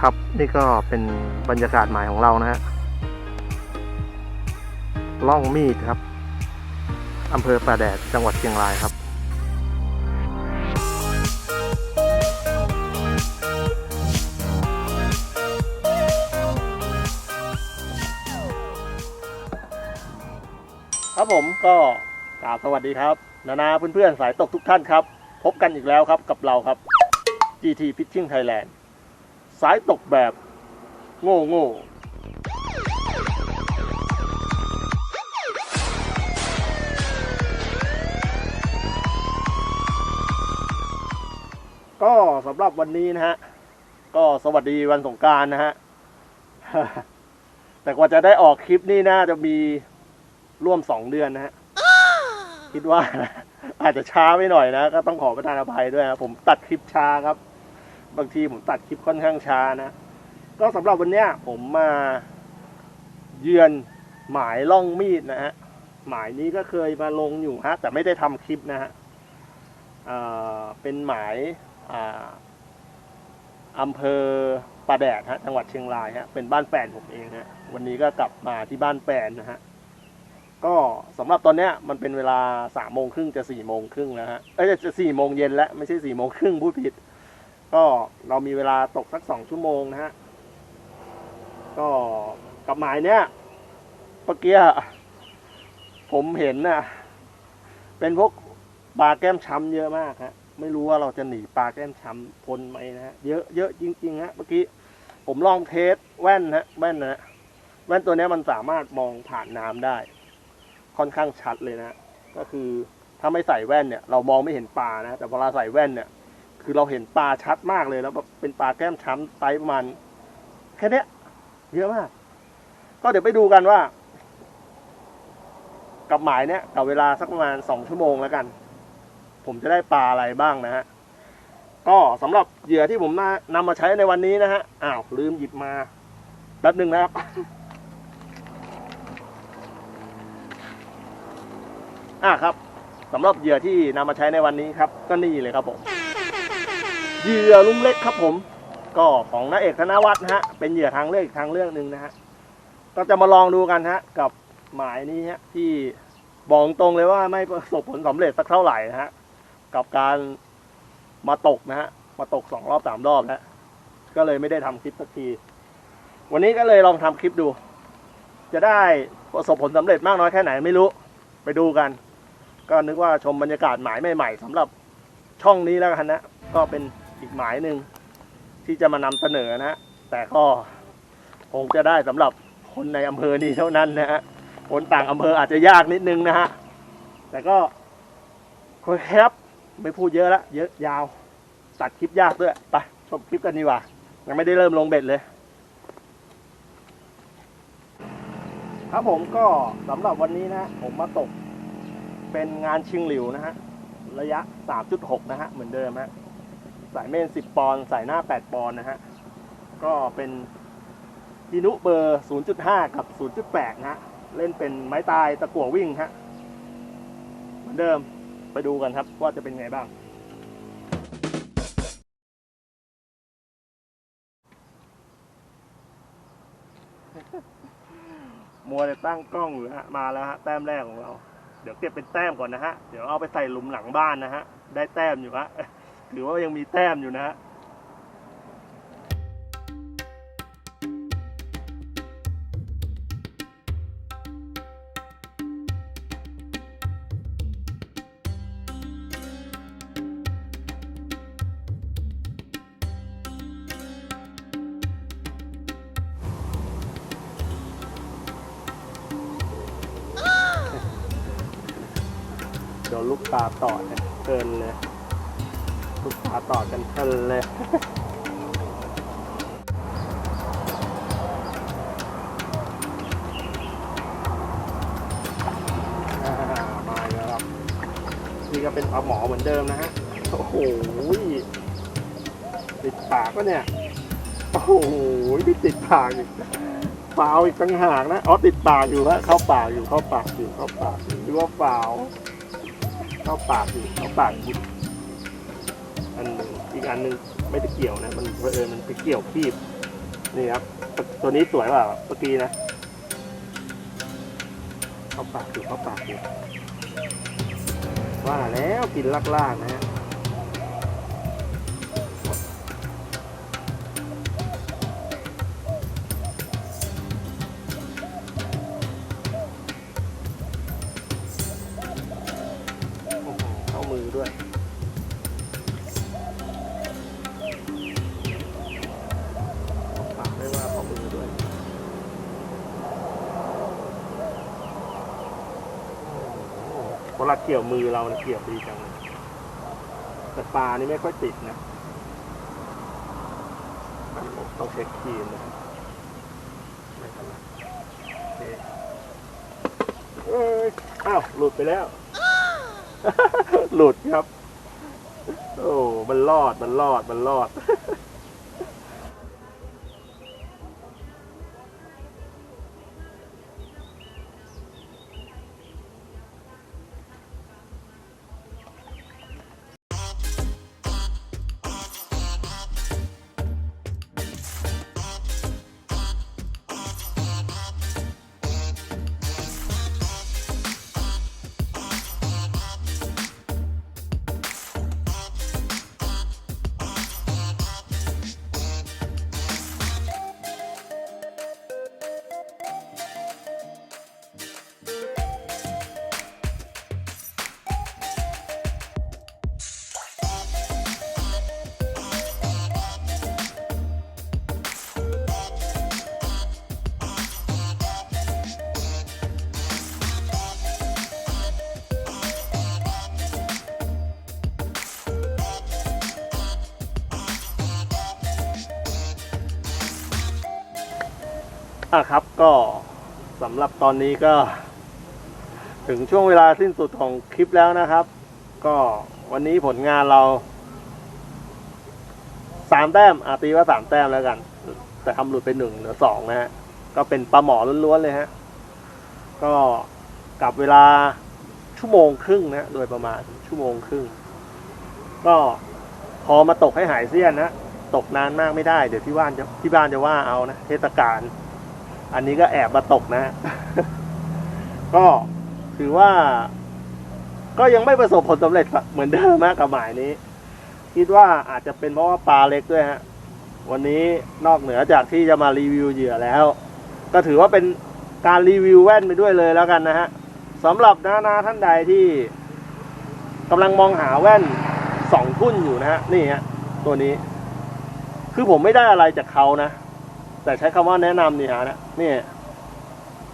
ครับนี่ก็เป็นบรรยากาศใหม่ของเรานะฮะล่องมีดครับอำเภอป่าแดดจังหวัดเชียงรายครับครับผมก็กราบสวัสดีครับ นานาเพื่อนๆสายตกทุกท่านครับ พบกันอีกแล้วครับกับเราครับ GT Fishing Thailand สายตกแบบโง่โง่ก็สำหรับวันนี้นะฮะ ก็สวัสดีวันสงการนะฮะ แต่กว่าจะได้ออกคลิปนี่น่าจะมีร่วมสองเดือนนะฮะ คิดว่าอาจจะช้าไปหน่อยนะ ก็ต้องขอประทานอภัยด้วยนะผมตัดคลิปช้าครับ บางทีผมตัดคลิปค่อนข้างช้านะ ก็สำหรับวันนี้ผมมาเยือนหมายล่องมีดนะฮะ หมายนี้ก็เคยมาลงอยู่ฮะ แต่ไม่ได้ทำคลิปนะฮะเป็นหมายอาอำเภอป่าแดดฮะ จังหวัดเชียงรายฮะ เป็นบ้านแปนผมเองฮะ วันนี้ก็กลับมาที่บ้านแปนนะฮะ ก็สำหรับตอนเนี้ยมันเป็นเวลาสามโมงครึ่งจะสี่โมงครึ่งแล้วฮะ เอ้ยจะสี่โมงเย็นแล้วไม่ใช่สี่โมงครึ่งพูดผิด ก็เรามีเวลาตกสักสองชั่วโมงนะฮะ ก็กับหมายเนี้ยเมื่อกี้ผมเห็นน่ะ เป็นพวกปลาแก้มช้ำเยอะมากฮะ ไม่รู้ว่าเราจะหนีปลาแก้มช้ำพ้นไหมนะฮะ เยอะเยอะจริงๆฮะ เมื่อกี้ผมลองเทสแว่นฮะ แว่นนะฮะแว่นตัวเนี้ยมันสามารถมองผ่านน้ำได้ ค่อนข้างชัดเลยนะ ก็คือถ้าไม่ใส่แว่นเนี่ย เรามองไม่เห็นปลานะ แต่เวลาใส่แว่นเนี่ย คือเราเห็นปลาชัดมากเลยแล้วแบบเป็นปลาแก้มช้ำไซส์ประมาณแค่เนี้ย เยอะมาก ก็เดี๋ยวไปดูกันว่า กับหมายเนี้ยกับเวลาสักประมาณสองชั่วโมงแล้วกัน ผมจะได้ปลาอะไรบ้างนะฮะก็สำหรับเหยื่อที่ผมนำมาใช้ในวันนี้นะฮะอ้าวลืมหยิบมาแป๊บหนึ่งนะครับอะครับสำหรับเหยื่อที่นำมาใช้ในวันนี้ครับ ก็นี่เลยครับผม เหยื่อลุงเล็กครับผม ก็ของน้าเอกธนวัฒน์นะฮะ เป็นเหยื่อทางเลือกอีกทางเลือกหนึ่งนะฮะก็จะมาลองดูกันฮะ กับหมายนี้ฮะที่บอกตรงเลยว่าไม่ประสบผลสำเร็จสักเท่าไหร่นะฮะกับการมาตกนะฮะมาตกสองรอบสามรอบแล้วก็เลยไม่ได้ทำคลิปสักที วันนี้ก็เลยลองทำคลิปดู จะได้ประสบผลสำเร็จมากน้อยแค่ไหนไม่รู้ไปดูกัน ก็นึกว่าชมบรรยากาศหมายใหม่ ๆสำหรับช่องนี้แล้วกันนะ ก็เป็น อีกหมายหนึ่งที่จะมานำเสนอนะฮะแต่ก็คงจะได้สำหรับคนในอำเภอนี้เท่านั้นนะฮะคนต่างอำเภออาจจะยากนิดนึงนะฮะแต่ก็คุยครับไม่พูดเยอะละเยอะยาวตัดคลิปยากด้วยไปชมคลิปกันดีกว่ายังไม่ได้เริ่มลงเบ็ดเลย ครับผมก็สำหรับวันนี้นะผมมาตกเป็นงานชิงหลิวนะฮะระยะ 3.6 นะฮะเหมือนเดิมฮะ สายเมน 10 ปอนด์สายหน้า 8 ปอนด์นะฮะ ก็เป็นฮินุเบอร์ 0.5 กับ 0.8 นะฮะ เล่นเป็นไม้ตายตะกั่ววิ่งฮะ เหมือนเดิมไปดูกันครับว่าจะเป็นไงบ้าง มัวแต่ตั้งกล้องอยู่ฮะ มาแล้วฮะ แต้มแรกของเรา เดี๋ยวเก็บเป็นแต้มก่อนนะฮะ เดี๋ยวเอาไปใส่หลุมหลังบ้านนะฮะ ได้แต้มอยู่ฮะ ถือว่ายังมีแต้มอยู่นะฮะเดี๋ยวลูกตาต่อกันเพลินเลย ลูกตาต่อกันเพลินเลยมาแล้วครับนี่ก็เป็นปลาหมอเหมือนเดิมนะฮะ โอ้โหติดปากก็เนี่ย โอ้โหไม่ติดปากอีกเปล่าอีกต่างหากนะ อ๋อติดปากอยู่ฮะเข้าปากอยู่เข้าปากอยู่เข้าปากอยู่หรือว่าเปล่าเข้าปากอยู่เข้าปากหยิบ อันอีกอันหนึ่งไม่ได้เกี่ยวนะ มันเออิญมันไปเกี่ยวคีบนี่ครับ ตัวนี้สวยกว่าเมื่อกี้นะเข้าปากอยู่เข้าปากอยู่ว่าแล้วกินลากๆนะฮะ เวลาเกี่ยวมือเราเนี่ยเกี่ยวดีจังเลยแต่ปลานี่ไม่ค่อยติดนะ ต้องเช็คครีมนะไม่เป็นไรโอเคเอ้ยอ้าว หลุดไปแล้ว หลุดครับ โอ้ มันรอด มันรอด มันรอด อะครับก็สำหรับตอนนี้ก็ ถึงช่วงเวลาสิ้นสุดของคลิปแล้วนะครับ ก็วันนี้ผลงานเราสามแต้มอาตีว่าสามแต้มแล้วกัน แต่ทำหลุดไปหนึ่งเหลือสองนะฮะก็เป็นปลาหมอล้วนๆเลยฮะก็กลับเวลาชั่วโมงครึ่งนะโดยประมาณชั่วโมงครึ่ง ก็พอมาตกให้หายเสี้ยนนะตกนานมากไม่ได้ เดี๋ยวที่บ้านจะที่บ้านจะว่าเอานะเทศกาล อันนี้ก็แอบมาตกนะ ก็ถือว่า ก็ยังไม่ประสบผลสำเร็จเหมือนเดิมนะกับหมายนี้ คิดว่าอาจจะเป็นเพราะว่าปลาเล็กด้วยฮะ วันนี้นอกเหนือจากที่จะมารีวิวเหยื่อแล้ว ก็ถือว่าเป็นการรีวิวแว่นไปด้วยเลยแล้วกันนะฮะสำหรับนานาท่านใดที่กำลังมองหาแว่นสองทุ่นอยู่นะฮะนี่ฮะตัวนี้ คือผมไม่ได้อะไรจากเขานะ แต่ใช้คำว่าแนะนำนี่ฮะนะนี่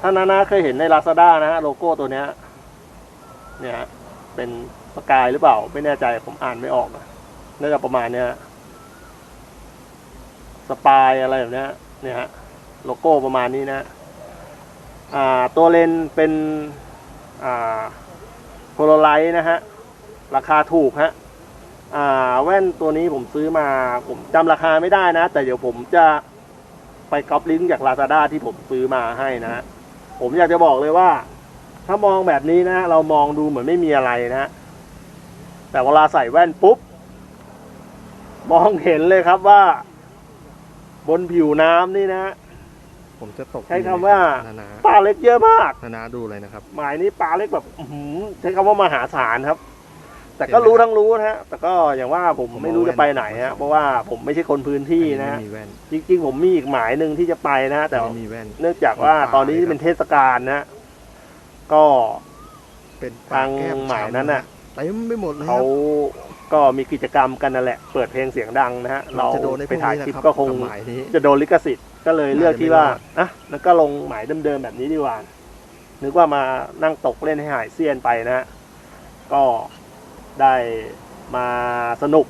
ถ้านานาเคยเห็นใน Lazada นะฮะโลโก้ตัวเนี้ยเนี่ยฮะเป็นสกายหรือเปล่า ไม่แน่ใจผมอ่านไม่ออกนะน่าจะประมาณเนี้ยสปายอะไรแบบเนี้ยเนี่ยฮะโลโก้ประมาณนี้นะอ่าตัวเลนเป็นอ่าโพลไลท์นะฮะ ราคาถูกฮะอ่าแว่นตัวนี้ผมซื้อมาผมจำราคาไม่ได้นะ แต่เดี๋ยวผมจะ ไปก๊อปลิงก์จาก Lazada ที่ผมซื้อมาให้นะฮะผมอยากจะบอกเลยว่า ถ้ามองแบบนี้นะเรามองดูเหมือนไม่มีอะไรนะแต่เวลาใส่แว่นปุ๊บ มองเห็นเลยครับว่า บนผิวน้ำนี่นะ ผมจะตกใช้คำว่านานาปลาเล็กเยอะมาก นานาดูเลยนะครับ หมายนี้ปลาเล็กแบบอื้อหือใช้คำว่ามหาศาลครับ แต่ก็รู้ทั้งรู้นะฮะแต่ก็อย่างว่าผมไม่รู้จะไปไหนฮะเพราะว่าผมไม่ใช่คนพื้นที่นะฮะไม่มีแว่นจริงๆ ผมมีอีกหมายหนึ่งที่จะไปนะแต่ไม่มีแว่น เนื่องจากว่าตอนนี้เป็นเทศกาลนะก็เป็นทางหมายนั้นน่ะ เต็มไปหมดเลยคเขารับก็มีกิจกรรมกันนั่นแหละ เปิดเพลงเสียงดังนะฮะเราจะโดนในพไปวกถ่ายนี้คลิปนะครับก็คงกับหมายนี้ จะโดนลิขสิทธิ์ก็เลยเลือกที่ว่าน่าจะไม่รอดอะแล้วก็ลงหมายเดิมๆแบบนี้ดีกว่านึกว่ามานั่งตกเล่นให้หายเซียนไปนะฮะก็ ได้มาสนุก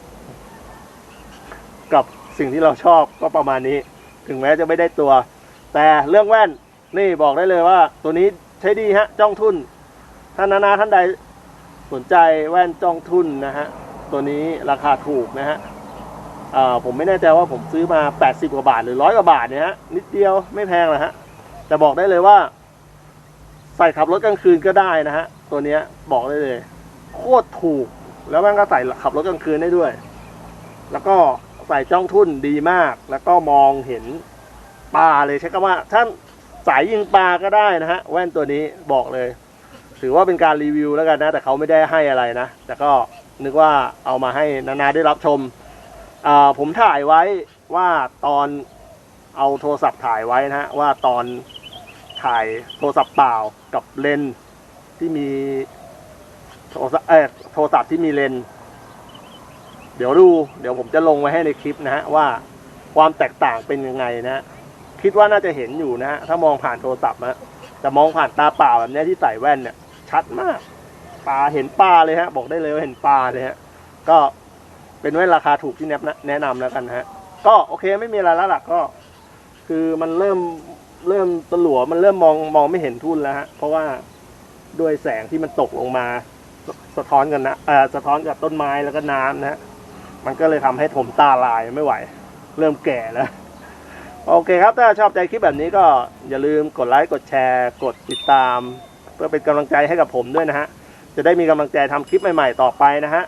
กับสิ่งที่เราชอบก็ประมาณนี้ ถึงแม้จะไม่ได้ตัว แต่เรื่องแว่นนี่บอกได้เลยว่า ตัวนี้ใช้ดีฮะ จ้องทุนท่านนานาท่านใดสนใจแว่นจ้องทุนนะฮะ ตัวนี้ราคาถูกนะฮะผมไม่แน่ใจว่าผมซื้อมา 80 กว่าบาทหรือร้อยกว่าบาทเนี่ยฮะนิดเดียวไม่แพงหรอกฮะแต่บอกได้เลยว่า ใส่ขับรถกลางคืนก็ได้นะฮะ ตัวนี้บอกได้เลย โคตรถูก แล้วมันก็ใส่ขับรถกลางคืนได้ด้วย แล้วก็ใส่จ้องทุ่นดีมาก แล้วก็มองเห็นปลาเลยใช้คำว่าท่านสายยิงปลาก็ได้นะฮะ แว่นตัวนี้บอกเลย ถือว่าเป็นการรีวิวแล้วกันนะ แต่เขาไม่ได้ให้อะไรนะ แต่ก็นึกว่าเอามาให้นานาได้รับชม ผมถ่ายไว้ว่าตอนเอาโทรศัพท์ถ่ายไว้นะฮะ ว่าตอนถ่ายโทรศัพท์เปล่ากับเลนส์ที่มี โทรศัพท์โทรศัพท์ที่มีเลนส์เดี๋ยวดู เดี๋ยวผมจะลงไว้ให้ในคลิปนะฮะว่าความแตกต่างเป็นยังไงนะฮะคิดว่าน่าจะเห็นอยู่นะฮะถ้ามองผ่านโทรศัพท์นะแต่มองผ่านตาเปล่าแบบนี้ที่ใส่แว่นเนี่ย ชัดมากปลาเห็นปลาเลยฮะ บอกได้เลยว่าเห็นปลาเลยฮะ ก็เป็นแว่นราคาถูกที่แนะแนะนำแล้วกันฮะ ก็โอเคไม่มีอะไรแล้วล่ะก็ คือมันเริ่มเริ่มตะหลัวมันเริ่มมองมองไม่เห็นทุ่นแล้วฮะ เพราะว่าด้วยแสงที่มันตกลงมา สะท้อนกันนะเอ่อสะท้อนกับต้นไม้แล้วก็น้ำนะฮะมันก็เลยทำให้ผมตาลายไม่ไหว เริ่มแก่แล้ว โอเคครับ ถ้าชอบใจคลิปแบบนี้ก็อย่าลืมกดไลค์กดแชร์ กดติดตาม เพื่อเป็นกำลังใจให้กับผมด้วยนะฮะ จะได้มีกำลังใจทำคลิปใหม่ ๆ ต่อไปนะฮะ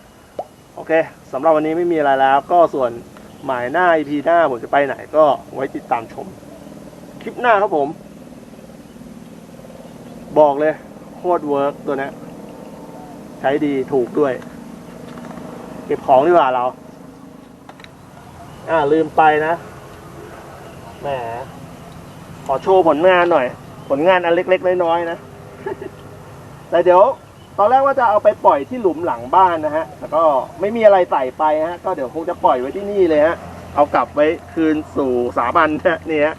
โอเคสำหรับวันนี้ไม่มีอะไรแล้ว ก็ส่วนหมายหน้า EP หน้าผมจะไปไหนก็ไว้ติดตามชม คลิปหน้าครับผม บอกเลยโคตรเวิร์กตัวนี้ ใช้ดีถูกด้วย เก็บของดีกว่าเรา อ่าลืมไปนะแหมขอโชว์ผลงานหน่อย ผลงานอันเล็กๆน้อยๆนะ แต่เดี๋ยว ตอนแรกว่าจะเอาไปปล่อยที่หลุมหลังบ้านนะฮะแต่ก็ไม่มีอะไรใส่ไปฮะ ก็เดี๋ยวคงจะปล่อยไว้ที่นี่เลยฮะ เอากลับไว้คืนสู่สามัญนะนี่ฮะ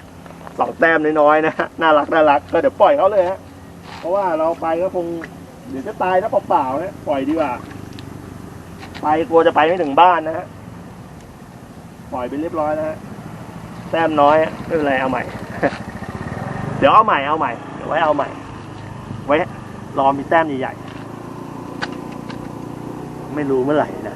สองแต้มน้อยๆนะฮะน่ารักน่ารักก็เดี๋ยวปล่อยเขาเลยฮะ เพราะว่าเราไปก็คง เดี๋ยวจะตายนะเปล่าๆนะปล่อยดีกว่า ไปกลัวจะไปไม่ถึงบ้านนะฮะ ปล่อยไปเรียบร้อยนะฮะ แต้มน้อยอะไม่เป็นไรเอาใหม่ เดี๋ยวเอาใหม่เอาใหม่ เดี๋ยวไว้เอาใหม่ ไว้รอมีแต้มใหญ่ๆ ไม่รู้เมื่อไหร่นะ